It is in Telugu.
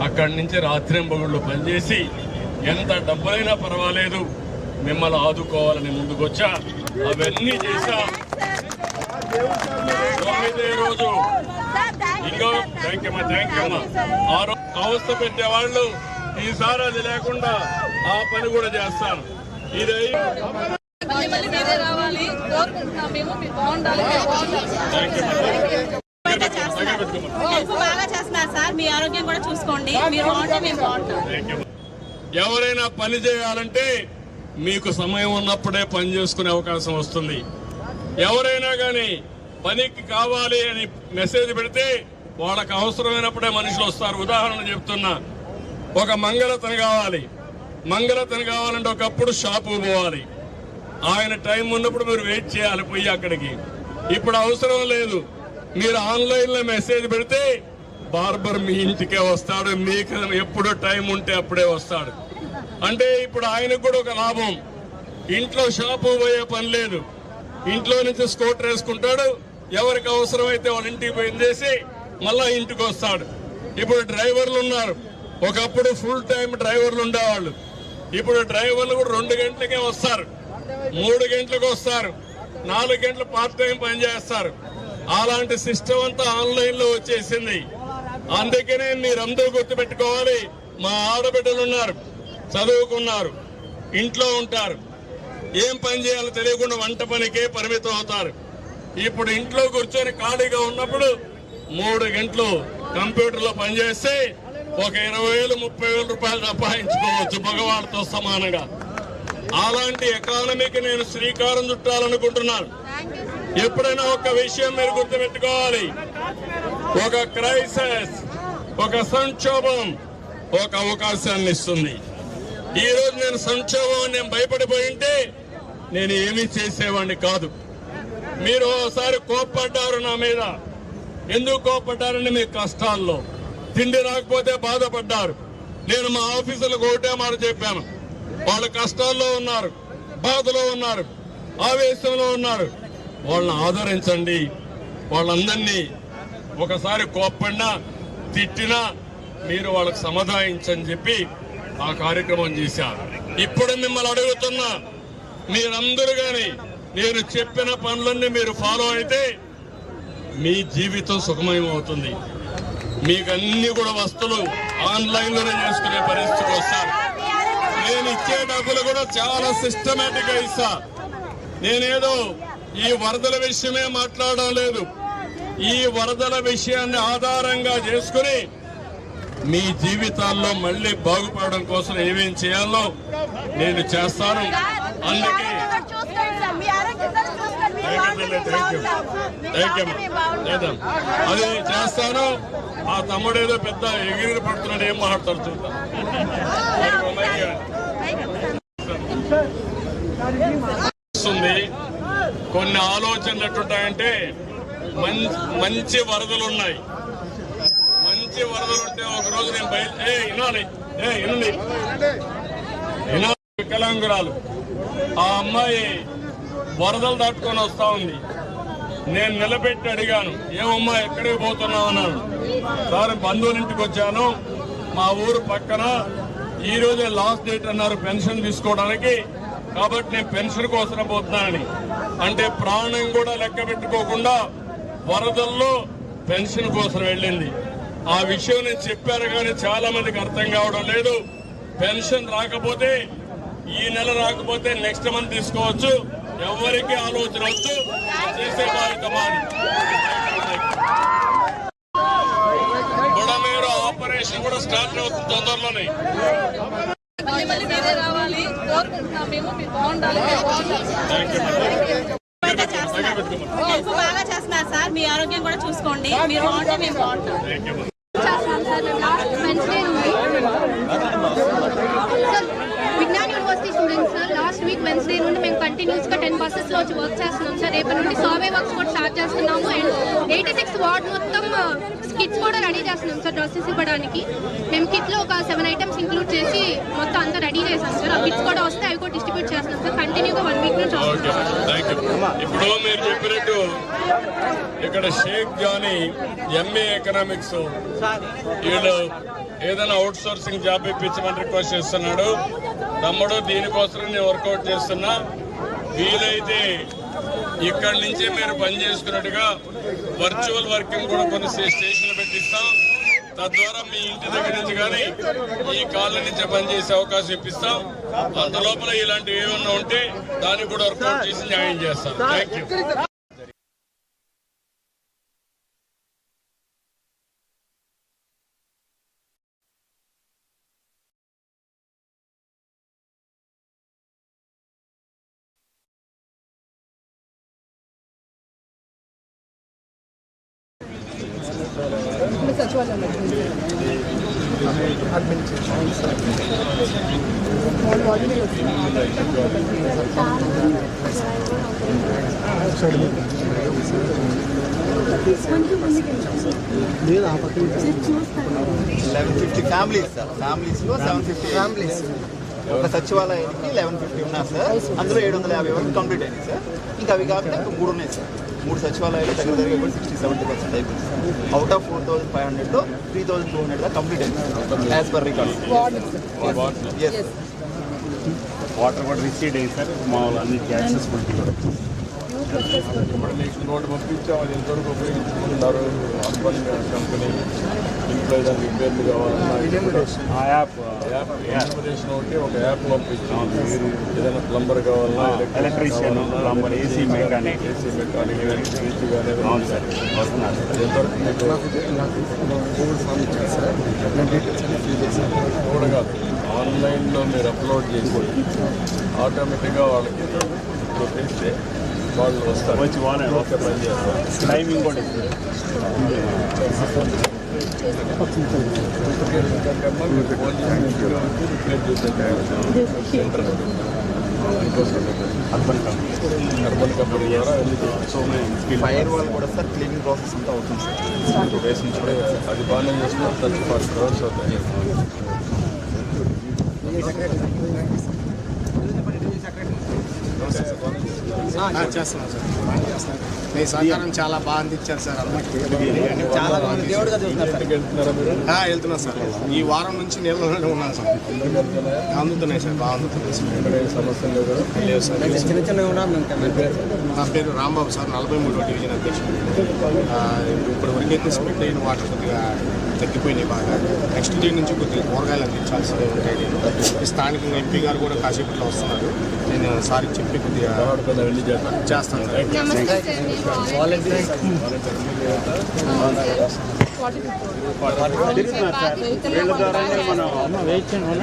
అక్కడి నుంచి రాత్రింబగుళ్ళు పనిచేసి ఎంత డబ్బులైనా పర్వాలేదు. మిమ్మల్ని ఆదుకోవాలని ముందుకొచ్చా. అవన్నీ చేశా. తొమ్మిదే రోజు. ఇంకో థ్యాంక్ అమ్మా థ్యాంక్ యూ అమ్మా ఆ రోజు అవస్థ పెట్టే వాళ్ళు ఈసారి అది లేకుండా ఆ పని కూడా చేస్తాను ఇది మళ్ళీ మళ్ళీ మీరే రావాలి. కోరుకుంటున్నాం మేము. మీరు బాగుండాలి మీరు బాగుండాలి థ్యాంక్ యూ అయితే చేస్తున్నారు హెల్ప్ బాగా చేస్తున్నారు సార్ మీ ఆరోగ్యం కూడా చూసుకోండి. మీరు బాగుంటే మేము బాగుంటాం ఎవరైనా పని చేయాలంటే మీకు సమయం ఉన్నప్పుడే పని చేసుకునే అవకాశం వస్తుంది. ఎవరైనా కానీ పనికి కావాలి అని మెసేజ్ పెడితే వాళ్ళకు అవసరమైనప్పుడే మనుషులు వస్తారు. ఉదాహరణ చెప్తున్నా. ఒక మంగళతను కావాలి. మంగళతను కావాలంటే ఒకప్పుడు షాపు పోవాలి. ఆయన టైం ఉన్నప్పుడు మీరు వెయిట్ చేయాలి పోయి అక్కడికి. ఇప్పుడు అవసరం లేదు. మీరు ఆన్లైన్లో మెసేజ్ పెడితే బార్బర్ మీ ఇంటికే వస్తాడు మీకు ఎప్పుడు టైం ఉంటే అప్పుడే వస్తాడు. అంటే ఇప్పుడు ఆయనకు కూడా ఒక లాభం. ఇంట్లో షాపు పోయే పని లేదు. ఇంట్లో నుంచి స్కూటర్ వేసుకుంటాడు ఎవరికి అవసరమైతే వాళ్ళ ఇంటికి పోయింది చేసి మళ్ళా ఇంటికి వస్తాడు. ఇప్పుడు డ్రైవర్లు ఉన్నారు. ఒకప్పుడు ఫుల్ టైం డ్రైవర్లు ఉండేవాళ్ళు. ఇప్పుడు డ్రైవర్లు కూడా రెండు గంటలకే వస్తారు. మూడు గంటలకు వస్తారు. నాలుగు గంటలు పార్ట్ టైం పని చేస్తారు. అలాంటి సిస్టమ్ అంతా ఆన్లైన్లో వచ్చేసింది. అందుకనే మీరందరూ గుర్తుపెట్టుకోవాలి మా ఆడబిడ్డలు ఉన్నారు చదువుకున్నారు ఇంట్లో ఉంటారు ఏం పని చేయాలో తెలియకుండా వంట పనికే పరిమితం అవుతారు. ఇప్పుడు ఇంట్లో కూర్చొని ఖాళీగా ఉన్నప్పుడు మూడు గంటలు కంప్యూటర్లో పనిచేస్తే ఒక ఇరవై వేలు ముప్పై వేల రూపాయలు సంపాదించుకోవచ్చు మగవాళ్ళతో సమానంగా. అలాంటి ఎకానమీకి నేను శ్రీకారం చుట్టాలనుకుంటున్నాను. ఎప్పుడైనా ఒక విషయం మీరు గుర్తుపెట్టుకోవాలి. ఒక క్రైసిస్ ఒక సంక్షోభం ఒక అవకాశాన్ని ఇస్తుంది. ఈ రోజు నేను సంక్షోభం నేను భయపడిపోయి ఉంటే నేను ఏమీ చేసేవాడిని కాదు. మీరు ఒకసారి కోప్పడ్డారు నా మీద. ఎందుకు కోప్పడ్డారని మీ కష్టాల్లో. తిండి రాకపోతే బాధపడ్డారు. నేను మా ఆఫీసులకు ఒకటే మాట చెప్పాను. వాళ్ళ కష్టాల్లో ఉన్నారు బాధలో ఉన్నారు ఆవేశంలో ఉన్నారు. వాళ్ళని ఆదరించండి. వాళ్ళందరినీ ఒకసారి కోప్పడినా తిట్టినా మీరు వాళ్ళకి సమాధానించని చెప్పి ఆ కార్యక్రమం చేశారు. ఇప్పుడు మిమ్మల్ని అడుగుతున్నా మీరందరూ కానీ నేను చెప్పిన పనులన్నీ మీరు ఫాలో అయితే మీ జీవితం సుఖమయం అవుతుంది మీకు అన్ని కూడా వస్తువులు ఆన్లైన్లోనే చేసుకునే పరిస్థితికి వస్తారు. నేను ఇచ్చే డబ్బులు కూడా చాలా సిస్టమేటిక్గా ఇస్తా. నేనేదో ఈ వరదల విషయమే మాట్లాడడం లేదు. ఈ వరదల విషయాన్ని ఆధారంగా చేసుకుని మీ జీవితాల్లో మళ్ళీ బాగుపడడం కోసం ఏమేం చేయాలో నేను చేస్తాను. అందుకే అది చేస్తాను. ఆ తమ్ముడు ఏదో పెద్ద ఎగిరి పడుతున్నాడు ఏం మాట్లాడతారు చూద్దాం. వస్తుంది. కొన్ని ఆలోచనలు ఎట్టుంటాయంటే మంచి మంచి వరదలు ఉన్నాయి మంచి వరదలు ఉంటే ఒక రోజు నేను బయట ఏ ఏ వినండి. వినాలి వికలాంగురాలు ఆ అమ్మాయి వరదలు దాటుకొని వస్తా ఉంది. నేను నిలబెట్టి అడిగాను ఏమమ్మా ఎక్కడికి పోతున్నావు? అన్నాను. సార్ బంధువులింటికి వచ్చాను. మా ఊరు పక్కన ఈ రోజే లాస్ట్ డేట్ అన్నారు పెన్షన్ తీసుకోవడానికి. కాబట్టి నేను పెన్షన్ కోసం పోతున్నానని. అంటే ప్రాణం కూడా లెక్క పెట్టుకోకుండా వరదల్లో పెన్షన్ కోసం వెళ్ళింది. ఆ విషయం నేను చెప్పాను కానీ చాలా మందికి అర్థం కావడం లేదు. పెన్షన్ రాకపోతే ఈ నెల రాకపోతే నెక్స్ట్ మంత్ తీసుకోవచ్చు. ఎవరికి ఆలోచన వద్దు. చేసే బాధ్యత మాది. బుడమేరు ఆపరేషన్ కూడా స్టార్ట్ అవుతుంది తొందరలోనే. మళ్ళీ మళ్ళీ మీరే రావాలి. కోరుకుంటున్నాం మేము. మీరు బాగుండాలి. హెల్ప్ బాగా చేస్తున్నారు సార్. మీ ఆరోగ్యం కూడా చూసుకోండి. మీరు బాగుంటే మేము బాగుంటాం. Sir sir Vignan university students sir last week Wednesday నుండి మేము కంటిన్యూస్గా టెన్ బస్సెస్లో వచ్చి వర్క్ చేస్తున్నాం సార్. రేపటి నుండి సర్వే వర్క్స్ కూడా స్టార్ట్ చేస్తున్నాము. అండ్ ఎయిట్ వార్డ్ మొత్తం కిట్స్ కూడా రెడీ చేస్తున్నాం సార్ డ్రెస్సెస్ ఇవ్వడానికి. మేము కిట్లో ఒక సెవెన్ ఐటమ్స్ ఇంక్లూడ్ చేసి మొత్తం అంతా రెడీ చేసాం సార్. ఆ కిట్స్ కూడా వస్తే అవి కూడా డిస్ట్రిబ్యూట్ చేస్తున్నాం సార్. కంటిన్యూగా వన్ వీక్ నుంచి ఇప్పుడు మీరు చెప్పినట్టు ఇక్కడ షేక్ జానీ ఎంఏ ఎకనామిక్స్ వీళ్ళు ఏదైనా అవుట్ సోర్సింగ్ జాబ్ ఇప్పించమని రిక్వెస్ట్ చేస్తున్నాడు. తమ్ముడు దీనికోసం నేను వర్కౌట్ చేస్తున్నా. వీలైతే ఇక్కడి నుంచే మీరు పని చేసుకున్నట్టుగా వర్చువల్ వర్కింగ్ కూడా కొన్ని స్టేషన్లు పెట్టిస్తాం. తద్వారా మీ ఇంటి దగ్గర నుంచి కానీ ఈ కాళ్ళ నుంచి పనిచేసే అవకాశం ఇప్పిస్తాం. అంత లోపల ఇలాంటివి ఏమన్నా ఉంటే దానికి కూడా వర్కౌట్ చేసి న్యాయం చేస్తాం. Thank you eleven fifty families sir. ఫ్యామిలీస్లో సెవెన్ ఫిఫ్టీ. ఫ్యామిలీస్. ఒక సచివాలయానికి లెవెన్ ఫిఫ్టీ ఉన్నారు సార్. అందులో ఏడు వందల యాభై వరకు కంప్లీట్ అయింది సార్. ఇంకా అవి కాకుండా ఇంకా మూడు ఉన్నాయి సార్. మూడు సచివాలయాలు దగ్గర దగ్గర కూడా సిక్స్టీ సెవెంటీ పర్సెంట్ అయిపోయింది. Out of four thousand five హండ్రెడ్లో త్రీ థౌసండ్ టూ హండ్రెడ్ దాకా కంప్లీట్ అయింది. యాజ్ పర్ రికార్డ్ వాటర్ కూడా రిసీడ్ అయ్యింది సార్. మామూలు అన్ని యాక్సెసిబిలిటీ కూడా. నోటు పంపించాం అది ఎంతవరకు ఉపయోగించుకుంటున్నారు? అర్బన్ కంపెనీ ఇంట్లో ఏదైనా రిపేర్లు కావాలన్నా యాప్. యాప్ ఇన్ఫర్మేషన్ ఒకటి ఒక యాప్ పంపించాం. మీరు ఏదైనా ప్లంబర్ కావాలన్నా electrician plumber AC mechanic AC mechanic fridge కానీ అవును సార్ వస్తున్నారు. సార్ ఎంతవరకు మీకు కూడా కాదు. ఆన్లైన్లో మీరు అప్లోడ్ చేసి ఆటోమేటిక్గా వాళ్ళకి తెలిస్తే వాళ్ళు వస్తారు వచ్చి వాళ్ళే ఓకే పని చేస్తారు టైమింగ్ కూడా ఇస్తారు అర్బన్ కంపెనీ అర్బన్ కంపెనీ ద్వారా వెళ్ళి so many skill fire wall కూడా సార్ క్లీనింగ్ ప్రాసెస్ అంతా అవుతుంది సార్ వేసిన ఇప్పుడే అది బాగానే చేసుకున్నారు థర్టీ ఫార్టీ క్రోర్స్ అవుతాయి చేస్తున్నాం సార్. మీ సహకారం చాలా బాగా అందించారు సార్ అందరికీ చాలా దేవుడిగా చూస్తున్నారు సార్. వెళ్తున్నాం ఈ వారం నుంచి నీళ్ళలోనే ఉన్నాను సార్. అందుతున్నాయి సార్ బాగా అందుతున్నాయి సార్. నా పేరు రాంబాబు సార్ నలభై మూడో డివిజన్ అధ్యక్షుడు. ఇప్పుడు వరకైతే స్ప్రెడ్ అయిన వాటర్ కొద్దిగా తగ్గిపోయినాయి బాగా నెక్స్ట్ డే నుంచి కొద్దిగా కూరగాయలు అందించాల్సి ఉంటాయి నేను స్థానికంగా ఎంపీ గారు కూడా కాసేపట్లో వస్తున్నారు నేను సార్కి చెప్పి కొద్దిగా ఆడుకున్న వెళ్ళి చేస్తాను చేస్తాను సార్